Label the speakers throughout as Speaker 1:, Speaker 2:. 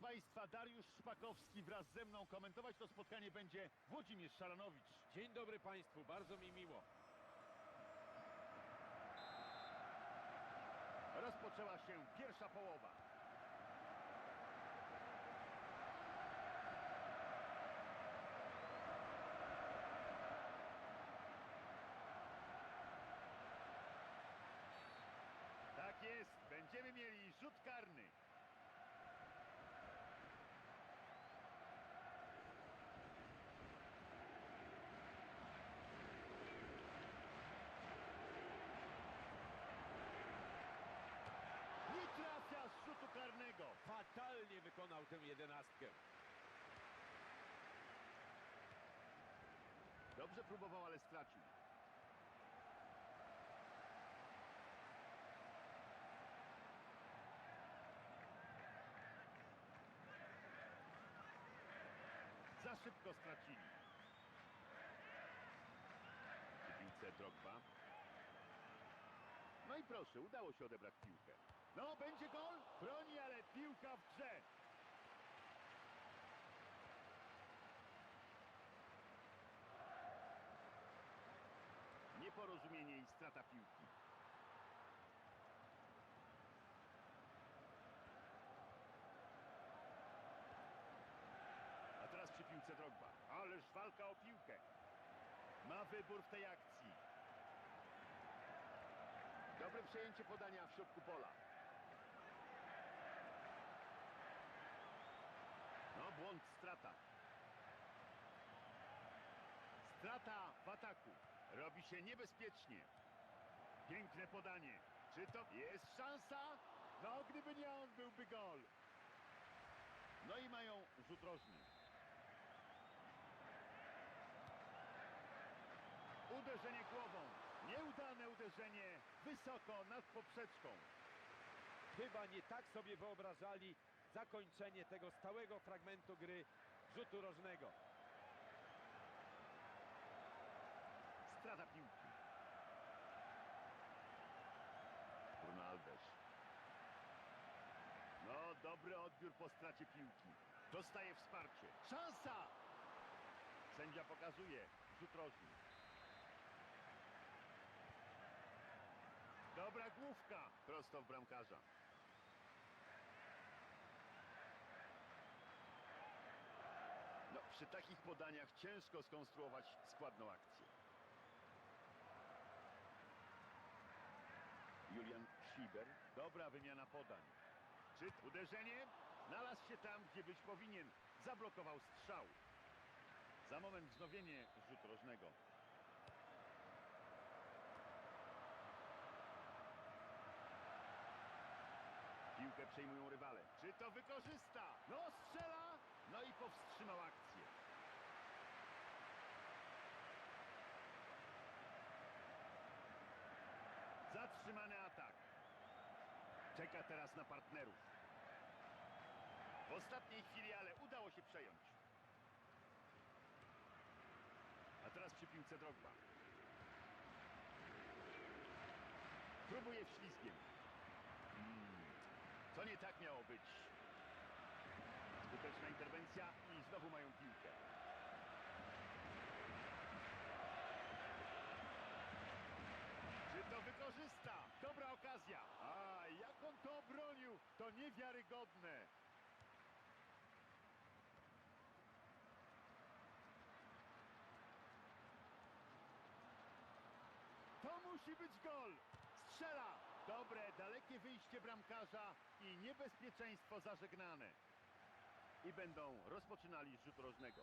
Speaker 1: Państwa, Dariusz Szpakowski wraz ze mną. Komentować to spotkanie będzie Włodzimierz Szaranowicz.
Speaker 2: Dzień dobry Państwu, bardzo mi miło.
Speaker 1: Rozpoczęła się pierwsza połowa. Tak jest, będziemy mieli rzut karny. Nie trafia z rzutu karnego.
Speaker 2: Fatalnie wykonał tę jedenastkę.
Speaker 1: Dobrze próbował, ale stracił. Za szybko stracili. Piłce Drogba. No i proszę, udało się odebrać piłkę. No, będzie gol? Broni, ale piłka w grze. Nieporozumienie i strata piłki. A teraz przy piłce Drogba. Ależ walka o piłkę. Ma wybór w tej akcji. Dobre przejęcie podania w środku pola. No, błąd, strata. Strata w ataku. Robi się niebezpiecznie. Piękne podanie. Czy to jest szansa? No, gdyby nie on, byłby gol. No i mają rzut rożny. Uderzenie głową. Nieudane uderzenie wysoko nad poprzeczką.
Speaker 2: Chyba nie tak sobie wyobrażali zakończenie tego stałego fragmentu gry rzutu rożnego.
Speaker 1: Strata piłki. Bruno Alves. No, dobry odbiór po stracie piłki. Dostaje wsparcie. Szansa! Sędzia pokazuje rzut rożny. Dobra główka. Prosto w bramkarza. No, przy takich podaniach ciężko skonstruować składną akcję. Julian Schieber. Dobra wymiana podań. Czy uderzenie? Znalazł się tam, gdzie być powinien. Zablokował strzał. Za moment wznowienie rzutu rożnego. Piłkę przejmują rywale. Czy to wykorzysta? No strzela! No i powstrzymał akcję. Zatrzymany atak. Czeka teraz na partnerów. Ostatniej chwili, ale udało się przejąć. A teraz przy piłce Drogba. Próbuje wślizgiem. Hmm. To nie tak miało być. Skuteczna interwencja i znowu mają piłkę. Czy to wykorzysta? Dobra okazja. A jak on to obronił? To niewiarygodne. To musi być gol. Strzela. Dobre, dalekie wyjście bramkarza i niebezpieczeństwo zażegnane. I będą rozpoczynali z rzutu rożnego.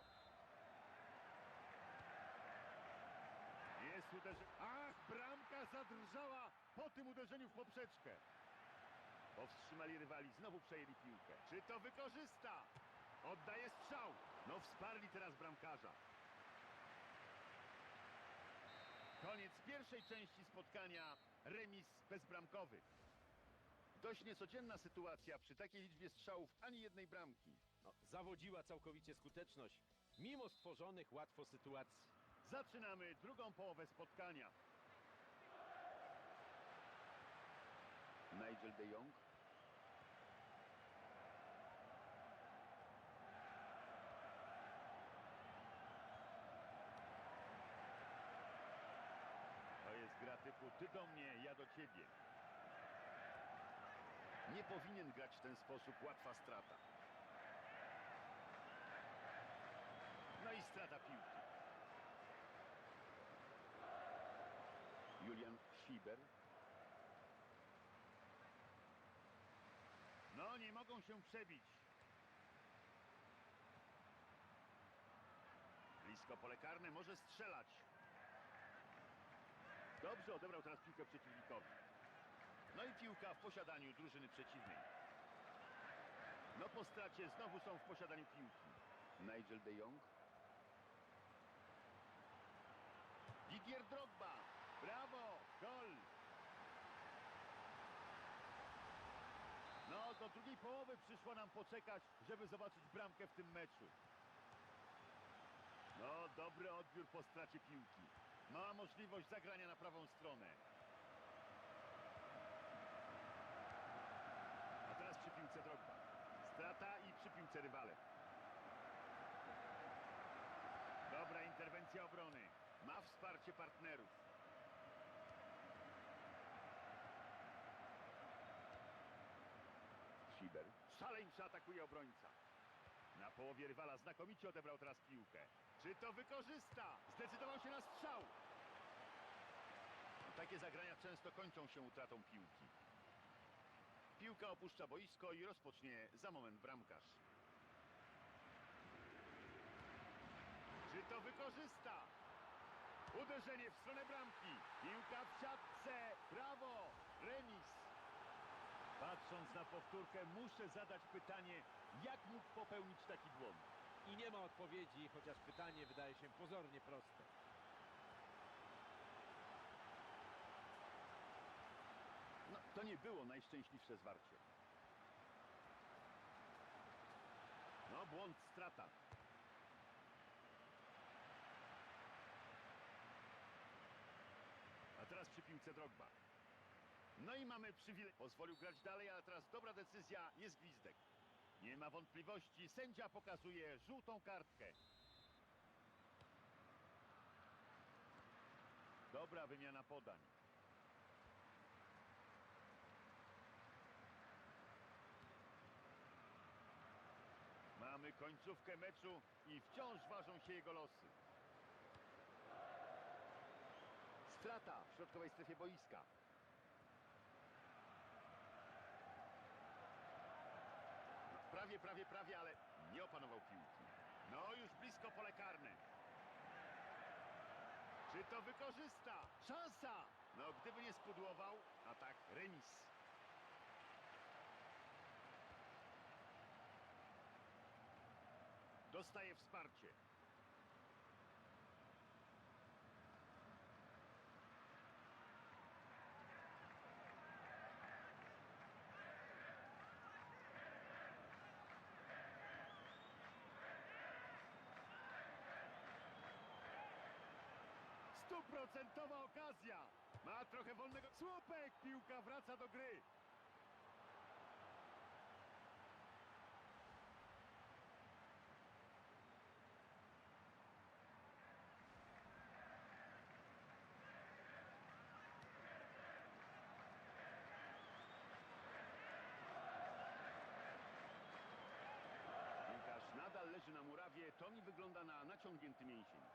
Speaker 1: Jest uderzenie. Ach, bramka zadrżała po tym uderzeniu w poprzeczkę. Powstrzymali rywali, znowu przejęli piłkę. Czy to wykorzysta? Oddaje strzał. No wsparli teraz bramkarza. Koniec pierwszej części spotkania. Remis bezbramkowy. Dość niecodzienna sytuacja przy takiej liczbie strzałów ani jednej bramki.
Speaker 2: No, zawodziła całkowicie skuteczność, mimo stworzonych łatwo sytuacji.
Speaker 1: Zaczynamy drugą połowę spotkania. Nigel de Jong. Ty do mnie, ja do ciebie. Nie powinien grać w ten sposób, łatwa strata. No i strata piłki. Julian Schieber. No, nie mogą się przebić. Blisko pole karne, może strzelać. Dobrze odebrał teraz piłkę przeciwnikowi. No i piłka w posiadaniu drużyny przeciwnej. No po stracie znowu są w posiadaniu piłki. Nigel de Jong. Didier Drogba. Brawo! Gol! No, do drugiej połowy przyszło nam poczekać, żeby zobaczyć bramkę w tym meczu. No, dobry odbiór po stracie piłki. Ma możliwość zagrania na prawą stronę. A teraz przy piłce Drogba. Strata i przy piłce rywale. Dobra interwencja obrony. Ma wsparcie partnerów. Schiber. Szaleńczy atakuje obrońca. Połowie rywala znakomicie odebrał teraz piłkę. Czy to wykorzysta? Zdecydował się na strzał. Takie zagrania często kończą się utratą piłki. Piłka opuszcza boisko i rozpocznie za moment bramkarz. Czy to wykorzysta? Uderzenie w stronę bramki. Piłka w siatce. Brawo! Remis. Patrząc na powtórkę, muszę zadać pytanie, jak mógł popełnić taki błąd?
Speaker 2: I nie ma odpowiedzi, chociaż pytanie wydaje się pozornie proste.
Speaker 1: No, to nie było najszczęśliwsze zwarcie. No, błąd, strata. A teraz przy piłce Drogba. No i mamy przywilej. Pozwolił grać dalej, ale teraz dobra decyzja, jest gwizdek. Nie ma wątpliwości, sędzia pokazuje żółtą kartkę. Dobra wymiana podań. Mamy końcówkę meczu i wciąż ważą się jego losy. Strata w środkowej strefie boiska. Prawie, prawie, prawie, ale nie opanował piłki. No już blisko pole karne. Czy to wykorzysta? Szansa! No gdyby nie spudłował, a tak remis. Dostaje wsparcie. Stuprocentowa okazja. Ma trochę wolnego. Słupek! Piłka wraca do gry. Nadal leży na murawie. To mi wygląda na naciągnięty mięsień.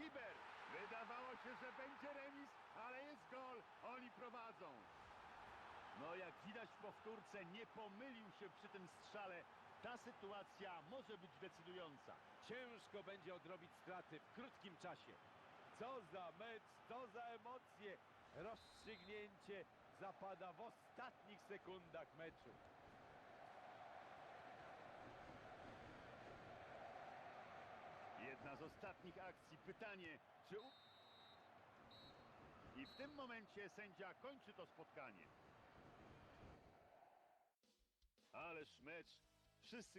Speaker 1: Schiber! Wydawało się, że będzie remis, ale jest gol. Oni prowadzą. No jak widać w powtórce, nie pomylił się przy tym strzale. Ta sytuacja może być decydująca.
Speaker 2: Ciężko będzie odrobić straty w krótkim czasie. Co za mecz, co za emocje. Rozstrzygnięcie zapada w ostatnich sekundach meczu.
Speaker 1: Jedna z ostatnich akcji. Pytanie, czy... I w tym momencie sędzia kończy to spotkanie. Ależ mecz. Wszyscy